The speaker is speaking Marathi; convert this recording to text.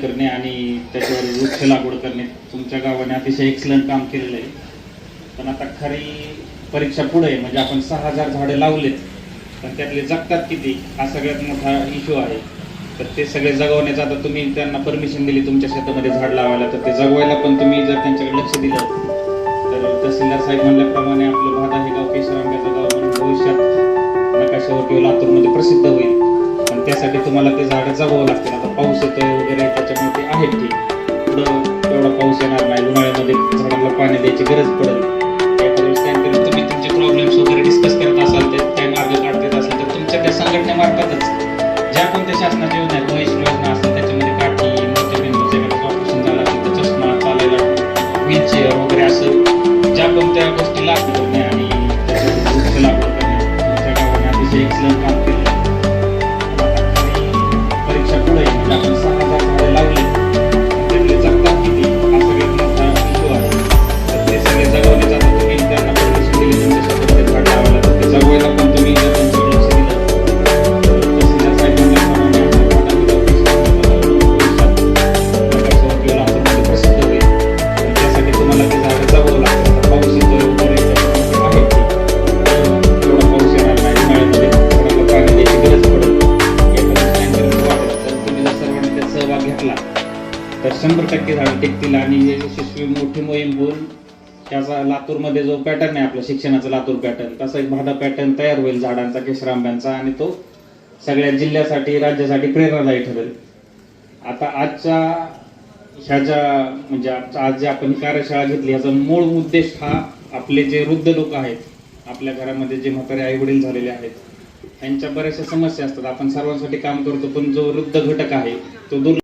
करणे आणि त्याच्यावर वृक्ष लागवड करणे तुमच्या गावाने अतिशय एक्सलंट काम केलेलं आहे. पण आता खरी परीक्षा पुढे आहे म्हणजे आपण सहा हजार झाडे लावलेत पण त्यातले जगतात किती? हा सगळ्यात मोठा इश्यू आहे. तर ते सगळे जगवण्याचं आता तुम्ही त्यांना परमिशन दिली तुमच्या शेतामध्ये झाड लावायला तर ते जगवायला पण तुम्ही जर त्यांच्याकडे लक्ष दिलं तर तहसीलदार साहेब म्हणल्याप्रमाणे आपलं भादा हे गाव केशरांब्याचं गाव म्हणून भविष्यात नकाशावर किंवा लातूरमध्ये प्रसिद्ध होईल. पण त्यासाठी तुम्हाला ते झाडं जगवावं लागतील. आता पाऊस येतोय वगैरे झाडांना पाणी द्यायची गरज पडेल एखाद्या वेळेस तुम्ही तुमचे प्रॉब्लेम्स वगैरे डिस्कस करत असाल ते काही मार्ग काढत असाल तर तुमच्या त्या संघटनेमार्फतच ज्या कोणत्या शासनाच्या योजना आहेत महेश योजना असतात त्याच्यामध्ये काठी मोतीबिंदू ज्याकडे ऑपरेशन झालं असेल तर चष्मा चालायला व्हीलचेअर वगैरे असं ज्या कोणत्या गोष्टी लागू करणे आणि त्याच्यावर वृक्ष करणे तुमच्या गावाने अतिशय एक्सलंट तर शंभर टक्के झाडं टिकतील आणि हे यशस्वी मोठी मोहीम होऊन त्याचा लातूरमध्ये जो पॅटर्न आहे आपला शिक्षणाचा लातूर पॅटर्न तसा एक भादा पॅटर्न तयार होईल झाडांचा केशरांब्यांचा आणि तो सगळ्या जिल्ह्यासाठी राज्यासाठी प्रेरणादायी ठरेल. आता आजच्या ह्या ज्या म्हणजे आजच्या- आज जे आपण कार्यशाळा घेतली ह्याचा मूळ उद्देश हा आपले जे वृद्ध लोक आहेत आपल्या घरामध्ये जे म्हातारे आई वडील झालेले आहेत त्यांच्या बऱ्याचशा समस्या असतात. आपण सर्वांसाठी काम करतो पण जो वृद्ध घटक आहे तो दूर